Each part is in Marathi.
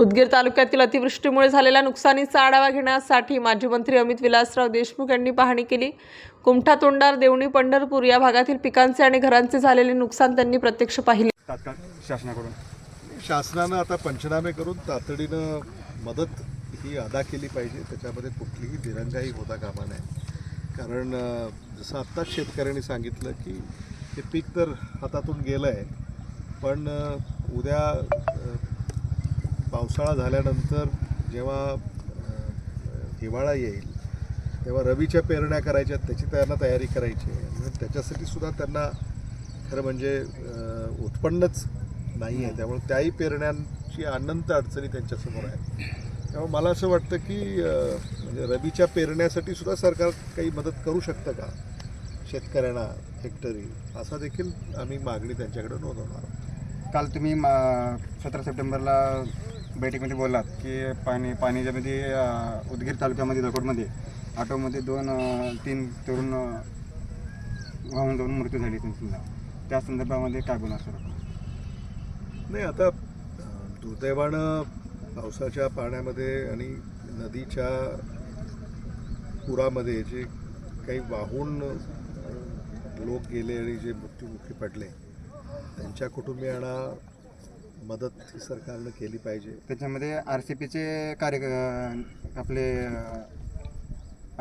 उदगीर तालुक्यातील अतिवृष्टीमुळे झालेल्या नुकसानीचा आढावा घेण्यासाठी माजी मंत्री अमित विलासराव देशमुख यांनी पाहणी केली. कुमठा तोंडार देवणी पंढरपूर या भागातील पिकांचे आणि घरांचे झालेले नुकसान त्यांनी प्रत्यक्ष पाहिले. शासनाकडून. शासनानं आता पंचनामे करून तातडीनं मदत ही अदा केली पाहिजे. त्याच्यामध्ये कुठलीही दिरंगाई होता कामा नये. कारण जसं आत्ताच शेतकऱ्यांनी सांगितलं की हे पीक तर हातातून गेलं आहे पण उद्या पावसाळा झाल्यानंतर जेव्हा हिवाळा येईल तेव्हा रवीच्या पेरण्या करायच्या त्याची त्यांना तयारी करायची आहे. त्याच्यासाठी सुद्धा त्यांना खरं म्हणजे उत्पन्नच नाही आहे. त्यामुळे त्याही पेरण्यांची अनंत अडचणी त्यांच्यासमोर आहे त्यामुळे मला असं वाटतं की म्हणजे रबीच्या पेरण्यासाठी सुद्धा सरकार काही मदत करू शकतं का? शेतकऱ्यांना हेक्टरी असा देखील आम्ही मागणी त्यांच्याकडे नोंदवणार काल तुम्ही मा सतरा सप्टेंबरला बैठकीमध्ये बोललात की पाणी पाणी ज्यामध्ये उदगीर तालुक्यामध्ये दकोडमध्ये ऑटोमध्ये दोन तीन तरुण वाहून जाऊन मृत्यू झाली त्यांचा त्या संदर्भामध्ये काय बोलणार सर नाही आता दुर्दैवानं पावसाच्या पाण्यामध्ये आणि नदीच्या पुरामध्ये जे काही वाहून लोक गेले आणि जे मृत्यूमुखी पडले त्यांच्या कुटुंबियांना मदत ही सरकारनं केली पाहिजे. त्याच्यामध्ये आर सी पीचे कार्य आपले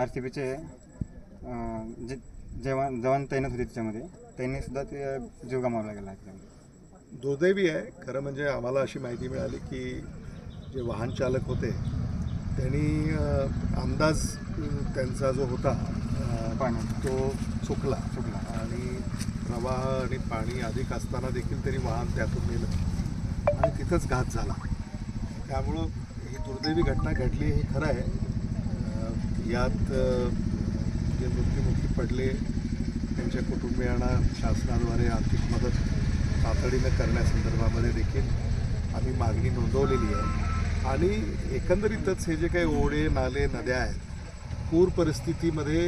आर सी पीचे जे जवान जवान तैनात होते त्याच्यामध्ये त्यांनी सुद्धा ते जीव गमावला गेला त्याच्यामध्ये दुर्दैवी आहे. खरं म्हणजे आम्हाला अशी माहिती मिळाली की जे वाहन चालक होते त्यांनी अंदाज त्यांचा जो होता पाणी. तो चुकला. चुकला. आणि प्रवाह आणि पाणी अधिक असताना देखील त्यांनी वाहन त्यातून नेलं. आणि तिथंच घात झाला. त्यामुळं ही दुर्दैवी घटना घडली हे खरं आहे. यात जे मृत्युमुखी पडले त्यांच्या कुटुंबियांना शासनाद्वारे आर्थिक मदत तातडीनं करण्यासंदर्भामध्ये देखील आम्ही मागणी नोंदवलेली आहे. आणि एकंदरीतच हे जे काही ओढे नाले नद्या आहेत पूर परिस्थितीमध्ये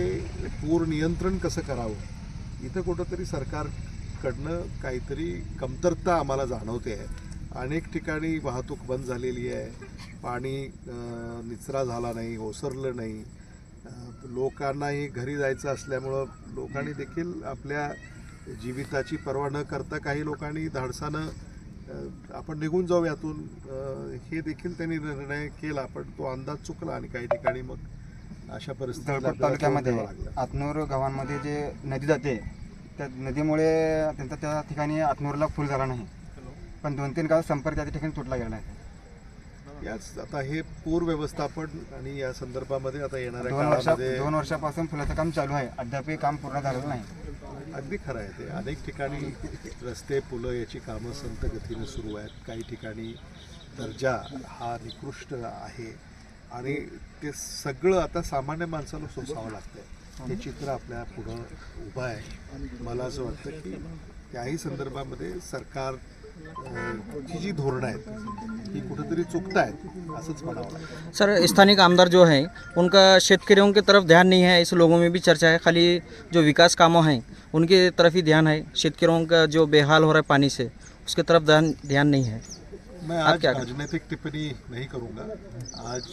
पूर नियंत्रण कसं करावं? इथं कुठंतरी सरकारकडनं काहीतरी कमतरता आम्हाला जाणवते आहे. अनेक ठिकाणी वाहतूक बंद झालेली आहे. पाणी निचरा झाला नाही ओसरलं नाही. लोकांनाही घरी जायचं असल्यामुळं लोकांनी देखील आपल्या जीविताची पर्वा न करता काही लोकांनी धाडसानं आपण निघून जाऊ यातून. हे देखील त्यांनी निर्णय केला पण तो अंदाज चुकला आणि काही ठिकाणी मग अशा आपल्याला तालुक्यामध्ये. आतनूर गावांमध्ये जे नदी जाते त्या नदीमुळे त्यांचा त्या ठिकाणी आतनूरला फुल झाला नाही. पण दोन तीन गाव संपर्क त्या ठिकाणी तुटला गेला आहे याच आता हे पूर व्यवस्थापन आणि या संदर्भामध्ये आता येणाऱ्या दोन वर्षा काळामध्ये दोन वर्षापासून फुलाचं काम चालू आहे. अद्यापही काम पूर्ण झालेलं नाही. अगदी खरं आहे ते. अनेक ठिकाणी रस्ते पुलं याची कामं संत गतीनं सुरू आहेत. काही ठिकाणी दर्जा हा निकृष्ट आहे. आणि ते सगळं आता सामान्य माणसाला सोसावं लागतंय. हे चित्र आपल्या पुढं उभं आहे. मला असं वाटतं की त्याही संदर्भामध्ये सरकार जी धोरणं आहेत. ही कुठेतरी चुकतायत असंच म्हणावं लागतं सर स्थानिक आमदार जो है उनका शेतकरियों की तरफ़ ध्यान नहीं है इस लोगों में भी चर्चा है। खाली जो विकास कामों हैं उनकी तरफ़ ही ध्यान है। शेतकरियों का जो बेहाल हो रहा है पानी से उसके तरफ़ ध्यान ध्यान नहीं है। मैं आज क्या राजनीतिक टिप्पणी नहीं करूँगा। आज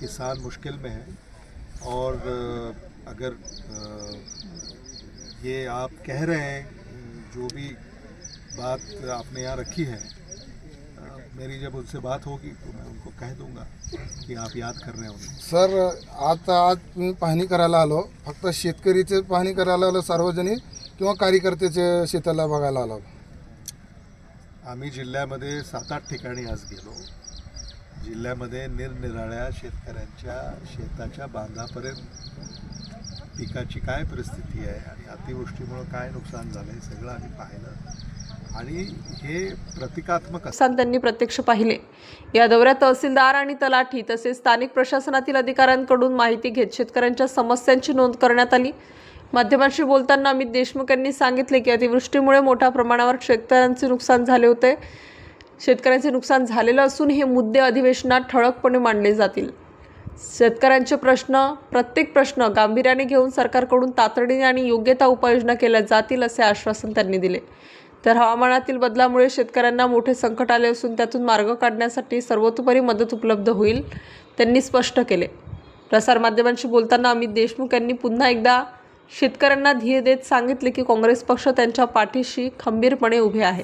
किसान मुश्किल में है। और अगर ये आप कह रहे हैं जो भी बात आपने यहाँ रखी है। मेरी जब उनसे बात होगी तो मैं उनको कह दूंगा कि आप याद कर रहे होंगे। सर आता आज मी पाहणी करायला आलो फक्त शेतकरीचे पाहणी करायला आलो सार्वजनिक किंवा कार्यकर्त्याचे शेताला बघायला आलो? आम्ही जिल्ह्यामध्ये सात आठ ठिकाणी आज गेलो. जिल्ह्यामध्ये निरनिराळ्या शेतकऱ्यांच्या शेताच्या बांधापर्यंत पिकाची काय परिस्थिती आहे आणि अतिवृष्टीमुळं काय नुकसान झालं आहे सगळं आम्ही पाहिलं. आणि हे प्रतिकात्मक त्यांनी प्रत्यक्ष पाहिले. या दौऱ्यात तहसीलदार आणि तलाठी तसेच स्थानिक प्रशासनातील अधिकाऱ्यांकडून माहिती घेत शेतकऱ्यांच्या समस्यांची नोंद करण्यात आली. माध्यमांशी बोलताना अमित देशमुख यांनी सांगितले की अतिवृष्टीमुळे मोठ्या प्रमाणावर शेतकऱ्यांचे नुकसान झाले होते. शेतकऱ्यांचे नुकसान झालेलं असून हे मुद्दे अधिवेशनात ठळकपणे मांडले जातील. शेतकऱ्यांचे प्रश्न प्रत्येक प्रश्न गांभीर्याने घेऊन सरकारकडून तातडीने आणि योग्य त्या उपाययोजना केल्या जातील असे आश्वासन त्यांनी दिले. तर हवामानातील बदलामुळे शेतकऱ्यांना मोठे संकट आले असून त्यातून मार्ग काढण्यासाठी सर्वतोपरी मदत उपलब्ध होईल त्यांनी स्पष्ट केले. प्रसारमाध्यमांशी बोलताना अमित देशमुख यांनी पुन्हा एकदा शेतकऱ्यांना धीर देत सांगितले की काँग्रेस पक्ष त्यांच्या पाठीशी खंबीरपणे उभे आहे.